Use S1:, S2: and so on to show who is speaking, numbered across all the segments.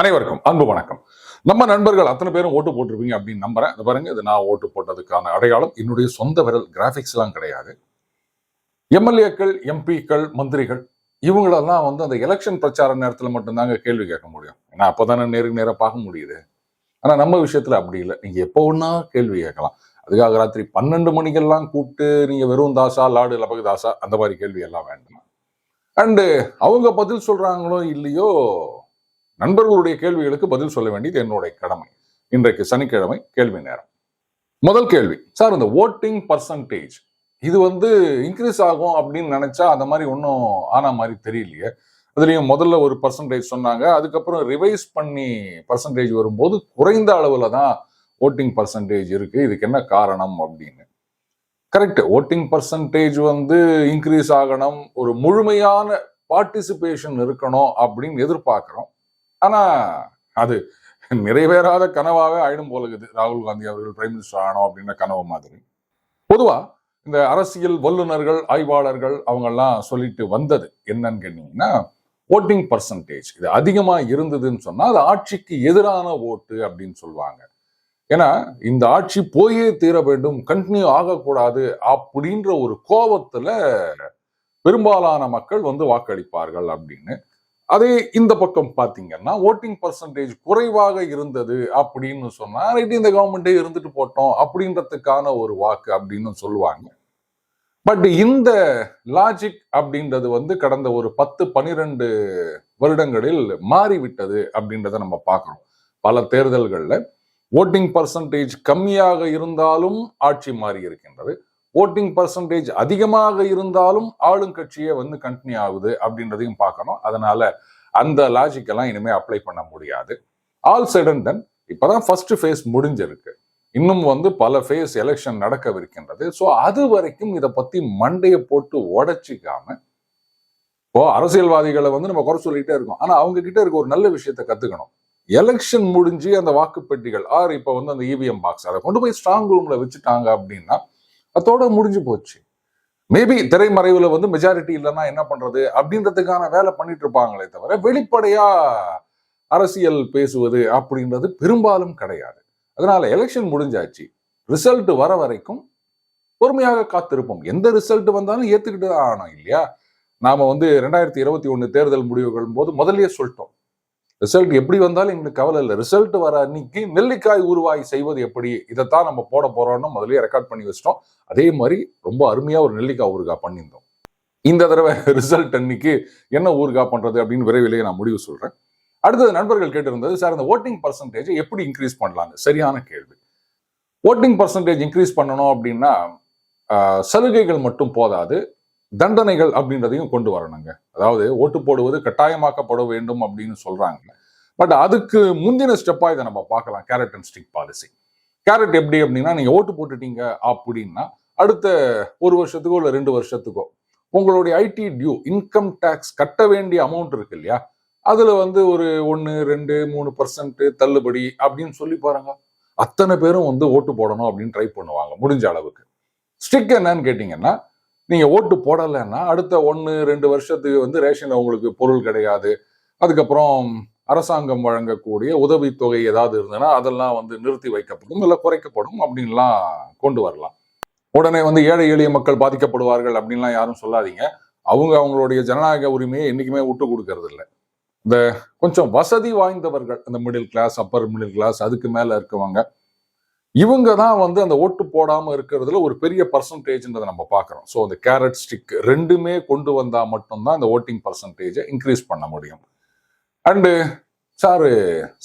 S1: அனைவருக்கும் அன்பு வணக்கம். நம்ம நண்பர்கள் அத்தனை பேரும் ஓட்டு போட்டிருப்பீங்க அப்படின்னு நம்புறேன். இது பாருங்க இது நான் ஓட்டு போட்டதுக்கான அடையாளம். என்னுடைய சொந்த விரல் கிராஃபிக்ஸ் எல்லாம் கிடையாது. எம்எல்ஏக்கள் எம்பிக்கள் மந்திரிகள் இவங்களெல்லாம் வந்து அந்த எலெக்ஷன் பிரச்சார நேரத்தில் மட்டும்தாங்க கேள்வி கேட்க முடியும். ஏன்னா அப்போதானே நேருக்கு நேராக பார்க்க முடியுது. ஆனால் நம்ம விஷயத்துல அப்படி இல்லை. நீங்க எப்போ ஒன்றா கேள்வி கேட்கலாம். அதுக்காக ராத்திரி பன்னெண்டு மணிக்கெல்லாம் கூப்பிட்டு நீங்க வெறும் தாசா லாடு லபக தாசா அந்த மாதிரி கேள்வி எல்லாம் வேண்டாம். அண்டு அவங்க பதில் சொல்கிறாங்களோ இல்லையோ நண்பர்களுடைய கேள்விகளுக்கு பதில் சொல்ல வேண்டியது என்னுடைய கடமை. இன்றைக்கு சனிக்கிழமை கேள்வி நேரம். முதல் கேள்வி சார் இந்த ஓட்டிங் பர்சன்டேஜ் இது வந்து இன்க்ரீஸ் ஆகும் அப்படின்னு நினைச்சா அந்த மாதிரி ஒன்றும் ஆன மாதிரி தெரியலையே. அதுலேயும் முதல்ல ஒரு பர்சன்டேஜ் சொன்னாங்க. அதுக்கப்புறம் ரிவைஸ் பண்ணி பர்சன்டேஜ் வரும்போது குறைந்த அளவில் தான் ஓட்டிங் பர்சன்டேஜ் இருக்குது இதுக்கு என்ன காரணம்? அப்படின்னு. கரெக்ட் ஓட்டிங் பர்சன்டேஜ் வந்து இன்க்ரீஸ் ஆகணும். ஒரு முழுமையான பார்ட்டிசிபேஷன் இருக்கணும் அப்படின்னு எதிர்பார்க்குறோம். ஆனால் அது நிறைவேறாத கனவாகவே ஆயிடும் போல இருக்குது. ராகுல் காந்தி அவர்கள் பிரைம் மினிஸ்டர் ஆனோம் அப்படின்ற கனவு மாதிரி. பொதுவாக இந்த அரசியல் வல்லுநர்கள் ஆய்வாளர்கள் அவங்கெல்லாம் சொல்லிட்டு வந்தது என்னன்னு கேட்டிங்கன்னா ஓட்டிங் பர்சன்டேஜ் இது அதிகமாக இருந்ததுன்னு சொன்னால் அது ஆட்சிக்கு எதிரான ஓட்டு அப்படின்னு சொல்லுவாங்க. ஏன்னா இந்த ஆட்சி போயே தீர வேண்டும் கண்டினியூ ஆகக்கூடாது அப்படின்ற ஒரு கோபத்துல பெரும்பாலான மக்கள் வந்து வாக்களிப்பார்கள் அப்படின்னு. அதே இந்த பக்கம் பார்த்தீங்கன்னா ஓட்டிங் பர்சன்டேஜ் குறைவாக இருந்தது அப்படின்னு சொன்னா ரைட்டு இந்த கவர்மெண்டே இருந்துட்டு போட்டோம் அப்படின்றதுக்கான ஒரு வாக்கு அப்படின்னு சொல்லுவாங்க. பட் இந்த லாஜிக் அப்படின்றது வந்து கடந்த ஒரு பத்து பனிரெண்டு வருடங்களில் மாறிவிட்டது அப்படின்றத நம்ம பார்க்குறோம். பல தேர்தல்களில். ஓட்டிங் பர்சன்டேஜ் கம்மியாக இருந்தாலும் ஆட்சி மாறி இருக்கின்றது. ஓட்டிங் பர்சன்டேஜ் அதிகமாக இருந்தாலும் ஆளுங்கட்சியே வந்து கண்டினியூ ஆகுது அப்படின்றதையும் பார்க்கணும். அதனால அந்த லாஜிக் எல்லாம் இனிமே அப்ளை பண்ண முடியாது. ஆல் சடன் தென் இப்பதான் ஃபர்ஸ்ட் ஃபேஸ் முடிஞ்சிருக்கு. இன்னும் வந்து பல ஃபேஸ் எலெக்ஷன் நடக்கவிருக்கின்றது. ஸோ அது வரைக்கும் இதை பத்தி மண்டையை போட்டு உடைச்சிக்காம இப்போ அரசியல்வாதிகளை வந்து நம்ம குறை சொல்லிட்டே இருக்கோம். ஆனா அவங்க கிட்ட இருக்க ஒரு நல்ல விஷயத்த கத்துக்கணும். எலெக்ஷன் முடிஞ்சு அந்த வாக்குப்பெட்டிகள் ஆர் இப்போ வந்து அந்த இவிஎம் பாக்ஸ் அதை கொண்டு போய் ஸ்ட்ராங் ரூம்ல வச்சுட்டாங்க அப்படின்னா அதோட முடிஞ்சு போச்சு. மேபி திரைமறைவுல வந்து மெஜாரிட்டி இல்லைன்னா என்ன பண்றது? அப்படின்றதுக்கான வேலை பண்ணிட்டு இருப்பாங்களே தவிர வெளிப்படையா அரசியல் பேசுவது அப்படின்றது பெரும்பாலும் கிடையாது. அதனால எலெக்ஷன் முடிஞ்சாச்சு. ரிசல்ட் வர வரைக்கும் பொறுமையாக காத்திருப்போம். எந்த ரிசல்ட் வந்தாலும் ஏத்துக்கிட்டு தான் ஆனோம் இல்லையா? நாம வந்து ரெண்டாயிரத்தி இருபத்தி ஒன்று தேர்தல் முடிவுகள் போது முதல்லயே சொல்லிட்டோம். ரிசல்ட் எப்படி வந்தாலும் எங்களுக்கு கவலை இல்லை. ரிசல்ட் வர அன்னைக்கு நெல்லிக்காய் உருவாய் செய்வது எப்படி? இதைத்தான் நம்ம போட போறோம்னு முதலே ரெக்கார்ட் பண்ணி வச்சிட்டோம். அதே மாதிரி ரொம்ப அருமையா ஒரு நெல்லிக்காய் ஊறுகாய் பண்ணியிருந்தோம். இந்த தடவை ரிசல்ட் அன்னைக்கு என்ன ஊறுகாய் பண்றது அப்படின்னு விரைவிலேயே நான் முடிவு சொல்றேன். அடுத்தது நண்பர்கள் கேட்டிருந்தது சார் இந்த ஓட்டிங் பர்சன்டேஜ் எப்படி இன்க்ரீஸ் பண்ணலாங்க சரியான கேள்வி. ஓட்டிங் பர்சன்டேஜ் இன்க்ரீஸ் பண்ணணும் அப்படின்னா சலுகைகள் மட்டும் போதாது. தண்டனைகள் அப்படின்றதையும் கொண்டு வரணுங்க. அதாவது ஓட்டு போடுவது கட்டாயமாக்கப்பட வேண்டும் அப்படின்னு சொல்றாங்க பட் அதுக்கு முந்தின ஸ்டெப்பா இதை நம்ம பார்க்கலாம் carrot and stick policy carrot எப்படி அப்படின்னா நீங்க ஓட்டு போட்டுட்டீங்க அப்படின்னா அடுத்த ஒரு வருஷத்துக்கோ இல்லை ரெண்டு வருஷத்துக்கோ உங்களுடைய ஐடி டியூ இன்கம் டேக்ஸ் கட்ட வேண்டிய அமௌண்ட் இருக்கு இல்லையா? அதுல வந்து ஒரு ஒன்று ரெண்டு மூணு பர்சன்ட் தள்ளுபடி அப்படின்னு சொல்லி பாருங்க. அத்தனை பேரும் வந்து ஓட்டு போடணும் அப்படின்னு ட்ரை பண்ணுவாங்க முடிஞ்ச அளவுக்கு. ஸ்டிக் என்னன்னு கேட்டிங்கன்னா நீங்க ஓட்டு போடலைன்னா அடுத்த ஒன்று ரெண்டு வருஷத்துக்கு வந்து ரேஷன்ல உங்களுக்கு பொருள் கிடையாது. அதுக்கப்புறம் அரசாங்கம் வழங்கக்கூடிய உதவித்தொகை ஏதாவது இருந்ததுன்னா அதெல்லாம் வந்து நிறுத்தி வைக்கப்படும் இல்லை குறைக்கப்படும் அப்படின்லாம் கொண்டு வரலாம். உடனே வந்து ஏழை எளிய மக்கள் பாதிக்கப்படுவார்கள் அப்படின்லாம் யாரும் சொல்லாதீங்க. அவங்க அவங்களுடைய ஜனநாயக உரிமையை என்றைக்குமே விட்டு கொடுக்கறது இல்லை. இந்த கொஞ்சம் வசதி வாய்ந்தவர்கள் அந்த middle class upper middle class அதுக்கு மேல இருக்கவங்க இவங்க தான் வந்து அந்த ஓட்டு போடாமல் இருக்கிறதுல ஒரு பெரிய பர்சன்டேஜ்ன்றதை நம்ம பார்க்குறோம். ஸோ அந்த கேரட் ஸ்டிக் ரெண்டுமே கொண்டு வந்தால் மட்டும்தான் இந்த ஓட்டிங் பர்சன்டேஜை இன்க்ரீஸ் பண்ண முடியும். அண்டு சார்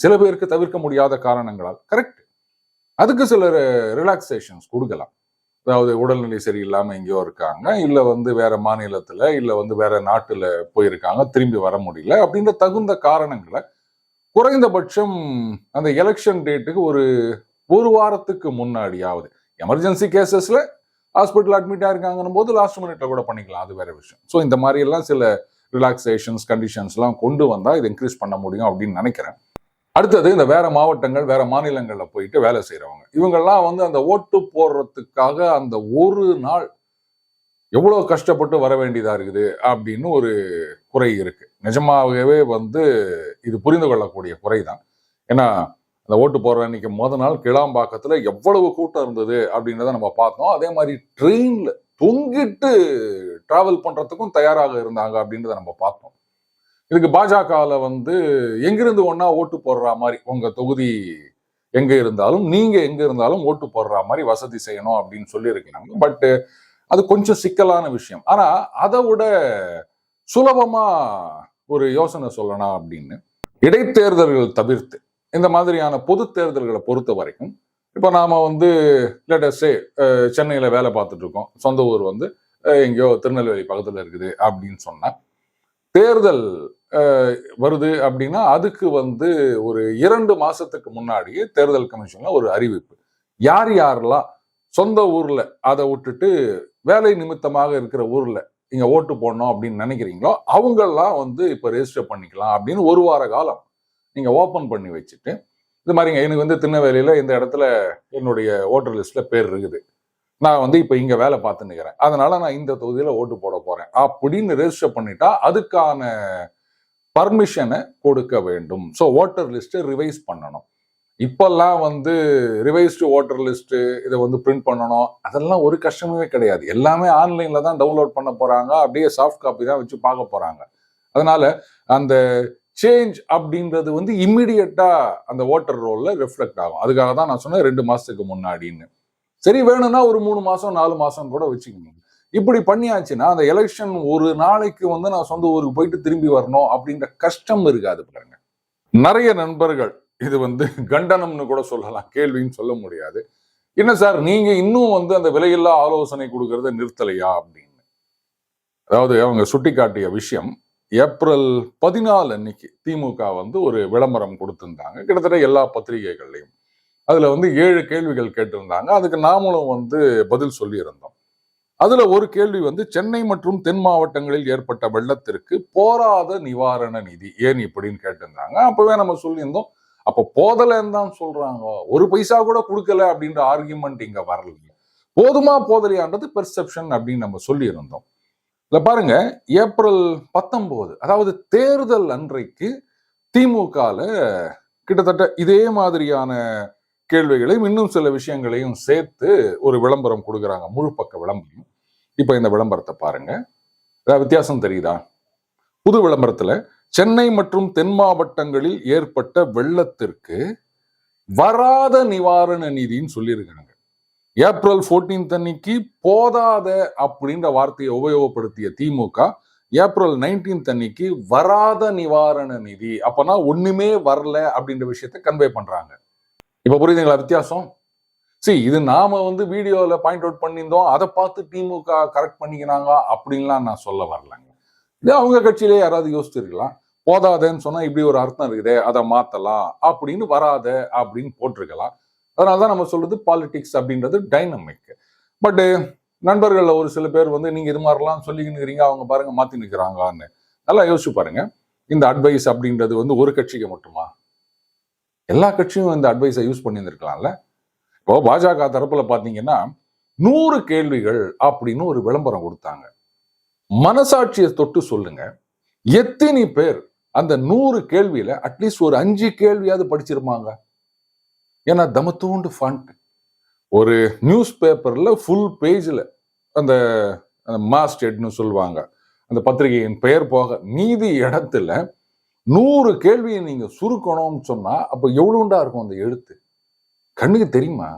S1: சில பேருக்கு தவிர்க்க முடியாத காரணங்களால் கரெக்ட் அதுக்கு சில ரிலாக்ஸேஷன்ஸ் கொடுக்கலாம். அதாவது உடல்நிலை சரியில்லாமல் எங்கேயோ இருக்காங்க இல்லை வந்து வேற மாநிலத்தில் இல்லை வந்து வேற நாட்டில் போயிருக்காங்க திரும்பி வர முடியல அப்படின்ற தகுந்த காரணங்களை குறைந்தபட்சம் அந்த எலெக்ஷன் டேட்டுக்கு ஒரு ஒரு வாரத்துக்கு முன்னாடியாவது. எமர்ஜென்சி கேசஸில் ஹாஸ்பிட்டல் அட்மிட் ஆயிருக்காங்கன்னும் போது லாஸ்ட் மினிட்ல கூட பண்ணிக்கலாம். அது வேற விஷயம். ஸோ இந்த மாதிரி எல்லாம் சில ரிலாக்ஸேஷன்ஸ் கண்டிஷன்ஸ்லாம் கொண்டு வந்தால் இது இன்க்ரீஸ் பண்ண முடியும் அப்படின்னு நினைக்கிறேன். அடுத்தது இந்த வேற மாவட்டங்கள் வேற மாநிலங்களில் போயிட்டு வேலை செய்கிறவங்க இவங்கெல்லாம் வந்து அந்த ஓட்டு போடுறதுக்காக அந்த ஒரு நாள் எவ்வளோ கஷ்டப்பட்டு வர வேண்டியதாக இருக்குது அப்படின்னு ஒரு குறை இருக்குது நிஜமாகவே வந்து இது புரிந்து கொள்ளக்கூடிய குறை தான் ஏன்னா இந்த ஓட்டு போகிற அன்னைக்கு முத நாள் கிளாம்பாக்கத்தில் எவ்வளவு கூட்டம் இருந்தது அப்படின்றத நம்ம பார்த்தோம். அதே மாதிரி ட்ரெயினில் தொங்கிட்டு ட்ராவல் பண்ணுறதுக்கும் தயாராக இருந்தாங்க அப்படின்றத நம்ம பார்த்தோம். இதுக்கு பாஜகவில் வந்து எங்கிருந்து ஒன்றா ஓட்டு போடுற மாதிரி உங்கள் தொகுதி எங்கே இருந்தாலும் நீங்கள் எங்கே இருந்தாலும் ஓட்டு போடுற மாதிரி வசதி செய்யணும் அப்படின்னு சொல்லியிருக்கிறாங்க. பட்டு அது கொஞ்சம் சிக்கலான விஷயம். ஆனால் அதை விட சுலபமாக ஒரு யோசனை சொல்லணும் அப்படின்னு இடைத்தேர்தல்கள் தவிர்த்து இந்த மாதிரியான பொது தேர்தல்களை பொறுத்த வரைக்கும் இப்போ நாம் வந்து லேட்டஸ்டே சென்னையில் வேலை பார்த்துட்டு இருக்கோம். சொந்த ஊர் வந்து எங்கேயோ திருநெல்வேலி பக்கத்தில் இருக்குது அப்படின்னு சொன்னால் தேர்தல் வருது அப்படின்னா அதுக்கு வந்து ஒரு இரண்டு மாசத்துக்கு முன்னாடியே தேர்தல் கமிஷன்ல ஒரு அறிவிப்பு. யார் யாரெல்லாம் சொந்த ஊர்ல அதை விட்டுட்டு வேலை நிமித்தமாக இருக்கிற ஊர்ல இங்க ஓட்டு போடணும் அப்படின்னு நினைக்கிறீங்களோ அவங்கெல்லாம் வந்து இப்ப ரெஜிஸ்டர் பண்ணிக்கலாம் அப்படின்னு ஒரு வார காலம் நீங்கள் ஓப்பன் பண்ணி வச்சுட்டு இது மாதிரிங்க எனக்கு வந்து திருநெல்வேலியில் இந்த இடத்துல என்னுடைய ஓட்டர் லிஸ்ட்டில் பேர் இருக்குது. நான் வந்து இப்போ இங்கே வேலை பார்த்துன்னு இருக்கிறேன் நான் இந்த தொகுதியில் ஓட்டு போட போகிறேன் அப்படின்னு ரெஜிஸ்டர் பண்ணிட்டா அதுக்கான பர்மிஷனை கொடுக்க வேண்டும். ஸோ ஓட்டர் லிஸ்ட்டை ரிவைஸ் பண்ணணும். இப்போல்லாம் வந்து ரிவைஸ்டு ஓட்டர் லிஸ்ட்டு இதை வந்து பிரிண்ட் பண்ணணும். அதெல்லாம் ஒரு கஷ்டமே கிடையாது. எல்லாமே ஆன்லைனில் தான் டவுன்லோட் பண்ண போகிறாங்க அப்படியே சாஃப்ட் காப்பி தான் வச்சு பார்க்க போகிறாங்க அதனால் அந்த சேஞ்ச் அப்படின்றது வந்து இம்மிடியட்டா அந்த ஓட்டர் ரோல்ல ரிஃப்ளெக்ட் ஆகும். அதுக்காக தான் நான் சொன்னேன் ரெண்டு மாசத்துக்கு முன்னாடின்னு. சரி வேணும்னா ஒரு மூணு மாசம் நாலு மாசம் கூட வச்சுக்கணும் இப்படி பண்ணியாச்சுன்னா அந்த எலெக்ஷன் ஒரு நாளைக்கு வந்து நான் சொந்த ஊருக்கு போயிட்டு திரும்பி வரணும் அப்படின்ற கஷ்டம் இருக்காது பாருங்க. நிறைய நண்பர்கள் இது வந்து கண்டனம்னு கூட சொல்லலாம் கேள்வின்னு சொல்ல முடியாது. என்ன சார் நீங்க இன்னும் வந்து அந்த விலையில்லா ஆலோசனை கொடுக்கறத நிறுத்தலையா அப்படின்னு. அதாவது அவங்க சுட்டிக்காட்டிய விஷயம் ஏப்ரல் பதினாலு அன்னைக்கு திமுக வந்து ஒரு விளம்பரம் கொடுத்துருந்தாங்க. கிட்டத்தட்ட எல்லா பத்திரிகைகள்லையும். அதில் வந்து ஏழு கேள்விகள் கேட்டிருந்தாங்க. அதுக்கு நாமளும் வந்து பதில் சொல்லியிருந்தோம். அதில் ஒரு கேள்வி வந்து சென்னை மற்றும் தென் மாவட்டங்களில் ஏற்பட்ட வெள்ளத்திற்கு போராத நிவாரண நிதி ஏன் இப்படின்னு கேட்டிருந்தாங்க. அப்போவே நம்ம சொல்லியிருந்தோம். அப்போ போதலைன்னு தான் சொல்கிறாங்க ஒரு பைசா கூட கொடுக்கல அப்படின்ற ஆர்கியூமெண்ட் இங்கே வரல. போதுமா போதலையான்றது பெர்செப்ஷன் அப்படின்னு நம்ம சொல்லியிருந்தோம். இல்லை பாருங்க ஏப்ரல் பத்தொம்போது அதாவது தேர்தல் அன்றைக்கு திமுகவில் கிட்டத்தட்ட இதே மாதிரியான கேள்விகளையும் இன்னும் சில விஷயங்களையும் சேர்த்து ஒரு விளம்பரம் கொடுக்குறாங்க முழு பக்க விளம்பரம். இப்போ இந்த விளம்பரத்தை பாருங்க. ஏதாவது வித்தியாசம் தெரியுதா? புது விளம்பரத்தில் சென்னை மற்றும் தென் மாவட்டங்களில் ஏற்பட்ட வெள்ளத்திற்கு வராத நிவாரண நிதின்னு சொல்லியிருக்காங்க. ஏப்ரல் 14th அன்னைக்கு போதாத அப்படின்ற வார்த்தையை உபயோகப்படுத்திய திமுக ஏப்ரல் 19th அன்னைக்கு வராத நிவாரண நிதி. அப்பனா ஒண்ணுமே வரல அப்படின்ற விஷயத்த கன்வே பண்றாங்க. இப்ப புரியுதுங்களா வித்தியாசம்? சரி இது நாம வந்து வீடியோல பாயிண்ட் அவுட் பண்ணியிருந்தோம். அதை பார்த்து திமுக கரெக்ட் பண்ணிக்கினாங்க அப்படின்லாம் நான் சொல்ல வரலங்க. இது அவங்க கட்சியிலே யாராவது யோசிச்சிருக்கலாம் போதாதேன்னு சொன்னா இப்படி ஒரு அர்த்தம் இருக்குதே அதை மாத்தலாம். அப்படின்னு வராத அப்படின்னு போட்டிருக்கலாம். அதனால தான் நம்ம சொல்றது பாலிடிக்ஸ் அப்படின்றது டைனமிக் பட் நண்பர்கள்ல ஒரு சில பேர் வந்து நீங்க இது மாதிரிலாம் சொல்லிக்கின்னு இருக்கிறீங்க அவங்க பாருங்க மாற்றி நிற்கிறாங்களான்னு நல்லா யோசிச்சு பாருங்க. இந்த அட்வைஸ் அப்படின்றது வந்து ஒரு கட்சிக்கு மட்டுமா? எல்லா கட்சியும் இந்த அட்வைஸை யூஸ் பண்ணியிருந்திருக்கலாம்ல. இப்போ பாஜக தரப்புல பாத்தீங்கன்னா நூறு கேள்விகள் அப்படின்னு ஒரு விளம்பரம் கொடுத்தாங்க. மனசாட்சியை தொட்டு சொல்லுங்க. எத்தனை பேர் அந்த நூறு கேள்வியில அட்லீஸ்ட் ஒரு அஞ்சு கேள்வியாவது படிச்சிருப்பாங்க. ஏன்னா தமத்தூண்டு ஃபாண்ட் ஒரு நியூஸ் பேப்பரில் ஃபுல் பேஜில் அந்த மாஸ்டெட்னு சொல்லுவாங்க. அந்த பத்திரிகையின் பெயர் போக மீதி இடத்துல நூறு கேள்வியை நீங்கள் சுருக்கணும்னு சொன்னால் அப்போ எவ்வளோண்டா இருக்கும் அந்த எழுத்து? கண்ணுக்கு தெரியுமா?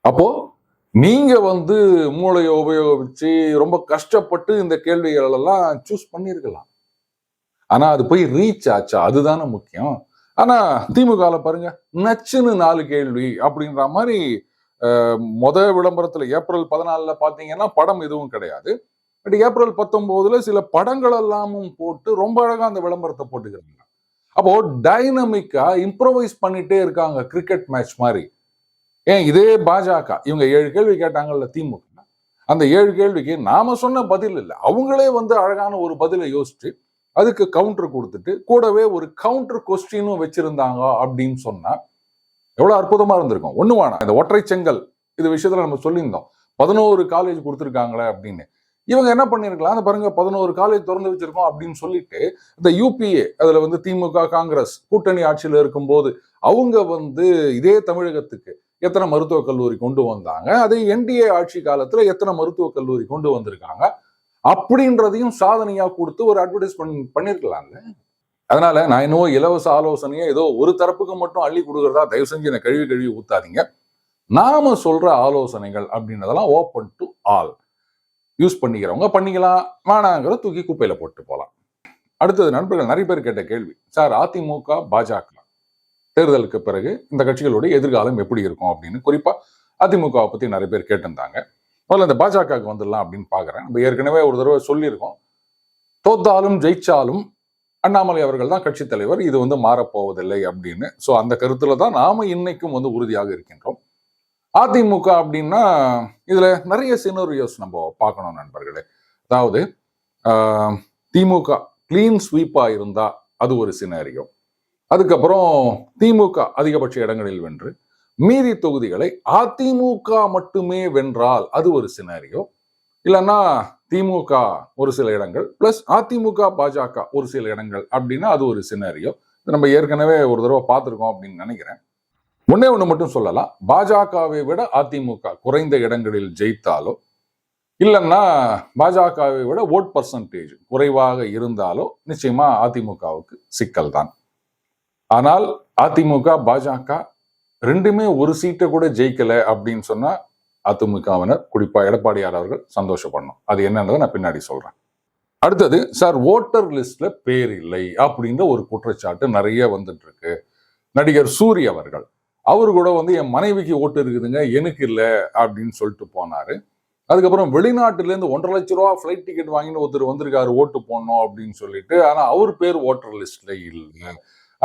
S1: அப்போது நீங்கள் வந்து மூளையை உபயோகிச்சு ரொம்ப கஷ்டப்பட்டு இந்த கேள்விகளெல்லாம் சூஸ் பண்ணியிருக்கலாம் ஆனால் அது போய் ரீச் ஆச்சா? அதுதானே முக்கியம். ஆனா திமுகல பாருங்க நச்சுன்னு நாலு கேள்வி அப்படின்ற மாதிரி மொத விளம்பரத்துல ஏப்ரல் பதினாலுல பாத்தீங்கன்னா படம் எதுவும் கிடையாது. பட் ஏப்ரல் பத்தொன்பதுல சில படங்கள் எல்லாமும் போட்டு ரொம்ப அழகா அந்த விளம்பரத்தை போட்டுக்கிறாங்க. அப்போ டைனமிக்கா இம்ப்ரோவைஸ் பண்ணிட்டே இருக்காங்க கிரிக்கெட் மேட்ச் மாதிரி. ஏன் இதே பாஜக இவங்க ஏழு கேள்வி கேட்டாங்கல்ல திமுக அந்த ஏழு கேள்விக்கு நாம சொன்ன பதில் இல்லை. அவங்களே வந்து அழகான ஒரு பதிலை யோசிச்சு அதுக்கு கவுண்டர் கொடுத்துட்டு கூடவே ஒரு கவுண்டர் கொஸ்டினும் வச்சிருந்தாங்க அப்படின்னு சொன்னா எவ்வளவு அற்புதமா இருந்திருக்கும். ஒண்ணு வேணாம். இந்த ஒற்றை செங்கல் இது விஷயத்துல நம்ம சொல்லியிருந்தோம். பதினோரு காலேஜ் கொடுத்துருக்காங்களே அப்படின்னு. இவங்க என்ன பண்ணிருக்கலாம்? அந்த பாருங்க பதினோரு காலேஜ் திறந்து வச்சிருக்கோம் அப்படின்னு சொல்லிட்டு இந்த யூபிஏ அதுல வந்து திமுக காங்கிரஸ் கூட்டணி ஆட்சியில் இருக்கும்போது அவங்க வந்து இதே தமிழகத்துக்கு எத்தனை மருத்துவக் கல்லூரி கொண்டு வந்தாங்க? அதே என்டிஏ ஆட்சி காலத்துல எத்தனை மருத்துவக் கல்லூரி கொண்டு வந்திருக்காங்க? அப்படின்றதையும் சாதனையா கொடுத்து ஒரு அட்வர்டைஸ்மெண்ட் பண்ணிருக்கலாம்ல. அதனால நான் என்னவோ இலவச ஆலோசனையை ஏதோ ஒரு தரப்புக்கு மட்டும் அள்ளி கொடுக்கறதா தயவு செஞ்சு என்னை கழுவி கழுவி ஊத்தாதீங்க. நாம சொல்ற ஆலோசனைகள் அப்படின்றதெல்லாம் ஓப்பன் டு ஆல் யூஸ் பண்ணிக்கிறவங்க பண்ணிக்கலாம். வேணாங்கிற தூக்கி குப்பையில போட்டு போகலாம் அடுத்தது நண்பர்கள் நிறைய பேர் கேட்ட கேள்வி சார் அதிமுக பாஜக தேர்தலுக்கு பிறகு இந்த கட்சிகளுடைய எதிர்காலம் எப்படி இருக்கும்? அப்படின்னு குறிப்பா அதிமுகவை பத்தி நிறைய பேர் கேட்டிருந்தாங்க. முதல்ல இந்த பாஜகவுக்கு வந்துடலாம் அப்படின்னு பாக்குறேன் நம்ம ஏற்கனவே ஒரு தடவை சொல்லியிருக்கோம். தோத்தாலும் ஜெயிச்சாலும் அண்ணாமலை அவர்கள் தான் கட்சி தலைவர். இது வந்து மாறப்போவதில்லை அப்படின்னு. ஸோ அந்த கருத்துல தான் நாம இன்னைக்கும் வந்து உறுதியாக இருக்கின்றோம். அதிமுக அப்படின்னா இதுல நிறைய சினரியோஸ் நம்ம பார்க்கணும் நண்பர்களே. அதாவது ஆஹ், திமுக கிளீன் ஸ்வீப்பா இருந்தால் அது ஒரு சினரியோ அதுக்கப்புறம் திமுக அதிகபட்ச இடங்களில் வென்று மீதி தொகுதிகளை அதிமுக மட்டுமே வென்றால் அது ஒரு சினாரியோ இல்லைன்னா திமுக ஒரு சில இடங்கள் பிளஸ் அதிமுக பாஜக ஒரு சில இடங்கள் அப்படின்னா அது ஒரு சினாரியோ நம்ம ஏற்கனவே ஒரு தடவை பார்த்துருக்கோம் அப்படின்னு நினைக்கிறேன். ஒன்னே ஒன்று மட்டும் சொல்லலாம். பாஜகவை விட அதிமுக குறைந்த இடங்களில் ஜெயித்தாலோ இல்லைன்னா பாஜகவை விட ஓட் பர்சன்டேஜ் குறைவாக இருந்தாலோ நிச்சயமா அதிமுகவுக்கு சிக்கல் தான் ஆனால் அதிமுக பாஜக ரெண்டுமே ஒரு சீட்டை கூட ஜெயிக்கல அப்படின்னு சொன்னால் அதிமுகவினர் குறிப்பாக எடப்பாடியார் அவர்கள் சந்தோஷப்படணும். அது என்னன்றதை நான் பின்னாடி சொல்கிறேன் அடுத்தது சார் ஓட்டர் லிஸ்ட்ல பேர் இல்லை அப்படின்ற ஒரு குற்றச்சாட்டு நிறைய வந்துட்டு இருக்கு நடிகர் சூரி அவர்கள் அவர் கூட வந்து என் மனைவிக்கு ஓட்டு இருக்குதுங்க எனக்கு இல்லை அப்படின்னு சொல்லிட்டு போனாரு. அதுக்கப்புறம் வெளிநாட்டுலேருந்து ஒன்றரை லட்ச ரூபா ஃப்ளைட் டிக்கெட் வாங்கிட்டு ஒருத்தர் வந்திருக்காரு ஓட்டு போடணும் அப்படின்னு சொல்லிட்டு ஆனால் அவர் பேர் ஓட்டர் லிஸ்ட்ல இல்லை.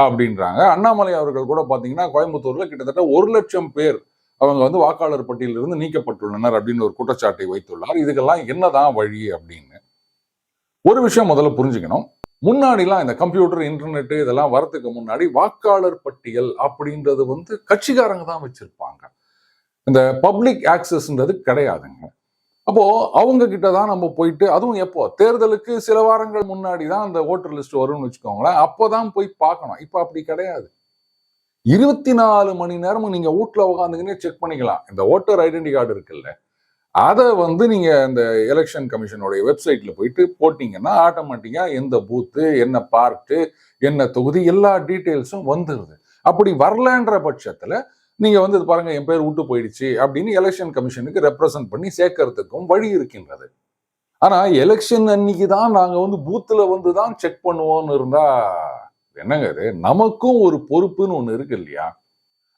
S1: அப்படின்றாங்க. அண்ணாமலை அவர்கள் கூட பார்த்தீங்கன்னா கோயம்புத்தூரில் கிட்டத்தட்ட ஒரு லட்சம் பேர் அவங்க வந்து வாக்காளர் பட்டியலிருந்து நீக்கப்பட்டுள்ளனர் அப்படின்னு ஒரு குற்றச்சாட்டை வைத்துள்ளார். இதுக்கெல்லாம் என்னதான் வழி அப்படின்னு. ஒரு விஷயம் முதல்ல புரிஞ்சுக்கணும். முன்னாடிலாம் இந்த கம்ப்யூட்டர் இன்டர்நெட் இதெல்லாம் வரத்துக்கு முன்னாடி வாக்காளர் பட்டியல் அப்படின்றது வந்து கட்சிக்காரங்க தான் வச்சிருப்பாங்க. இந்த பப்ளிக் ஆக்சஸ்ன்றது கிடையாதுங்க. அப்போ அவங்க கிட்ட தான் நம்ம போயிட்டு அதுவும் எப்போ? தேர்தலுக்கு சில வாரங்கள் முன்னாடி தான் அந்த ஓட்டர் லிஸ்ட் வரும்னு வச்சுக்கோங்களேன். அப்போதான் போய் பார்க்கணும். இப்போ அப்படி கிடையாது. இருபத்தி நாலு மணி நேரமும் நீங்க வீட்டுல உட்காந்துக்கினே செக் பண்ணிக்கலாம். இந்த ஓட்டர் ஐடென்டி கார்டு இருக்குல்ல. அதை வந்து நீங்க இந்த எலெக்ஷன் கமிஷனுடைய வெப்சைட்ல போயிட்டு போட்டீங்கன்னா ஆட்டோமேட்டிக்கா எந்த பூத்து என்ன பார்ட்டு என்ன தொகுதி எல்லா டீட்டெயில்ஸும் வந்துடுது அப்படி வரலன்ற பட்சத்துல நீங்கள் வந்து இது என் பேர் விட்டு போயிடுச்சு அப்படின்னு எலெக்ஷன் கமிஷனுக்கு ரெப்ரசன்ட் பண்ணி சேர்க்கறதுக்கும் வழி இருக்கின்றது. ஆனால் எலெக்ஷன் அன்னைக்கு தான் நாங்கள் வந்து பூத்தில் வந்து தான் செக் பண்ணுவோம்னு இருந்தா என்னங்க இது? நமக்கும் ஒரு பொறுப்புன்னு ஒன்று இருக்கு இல்லையா?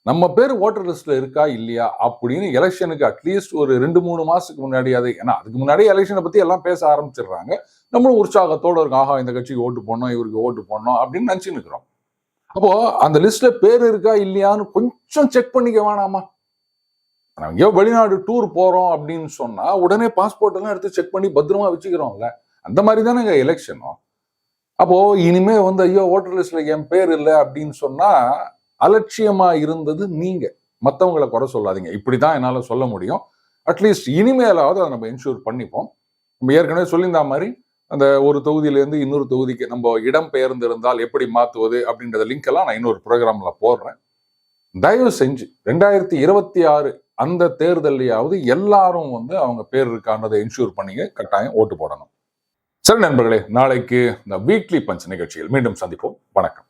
S1: நம்ம பேர் ஓட்டர் லிஸ்ட்ல இருக்கா இல்லையா? அப்படின்னு எலெக்ஷனுக்கு அட்லீஸ்ட் ஒரு ரெண்டு மூணு மாசத்துக்கு முன்னாடி அது ஏன்னா அதுக்கு முன்னாடி எலெக்ஷனை பத்தி எல்லாம் பேச ஆரம்பிச்சிடுறாங்க. நம்மளும் உற்சாகத்தோட இருக்கும் ஆஹா இந்த கட்சிக்கு ஓட்டு போடணும் இவருக்கு ஓட்டு போடணும் அப்படின்னு நினச்சின்னு இருக்கிறோம். அப்போ அந்த லிஸ்ட்ல பேர் இருக்கா இல்லையான்னு கொஞ்சம் செக் பண்ணிக்க வேணாமா? நம்ம எங்கேயோ வெளிநாடு டூர் போறோம் அப்படின்னு சொன்னா உடனே பாஸ்போர்ட் எல்லாம் எடுத்து செக் பண்ணி பத்திரமா வச்சுக்கிறோம்ல. அந்த மாதிரி தானேங்க எலெக்ஷனும் அப்போ இனிமே வந்து ஐயோ ஓட்டர் லிஸ்ட்ல என் பேர் இல்லை அப்படின்னு சொன்னா அலட்சியமா இருந்தது நீங்க. மற்றவங்களை குறை சொல்லாதீங்க. இப்படிதான் என்னால சொல்ல முடியும். அட்லீஸ்ட் இனிமேலாவது அதை நம்ம என்ஷூர் பண்ணிப்போம். நம்ம ஏற்கனவே சொல்லியிருந்த மாதிரி அந்த ஒரு தொகுதியிலேருந்து இன்னொரு தொகுதிக்கு நம்ம இடம் பெயர்ந்து இருந்தால் எப்படி மாத்துவது அப்படின்றத லிங்க் எல்லாம் நான் இன்னொரு ப்ரோக்ராம்ல போடுறேன். தயவு செஞ்சு ரெண்டாயிரத்தி இருபத்தி ஆறு அந்த தேர்தலையாவது எல்லாரும் வந்து அவங்க பேர் இருக்கான்றதை இன்ஷூர் பண்ணிங்க கட்டாயம் ஓட்டு போடணும். சரி நண்பர்களே நாளைக்கு இந்த வீக்லி பஞ்ச் நிகழ்ச்சியில் மீண்டும் சந்திப்போம். வணக்கம்.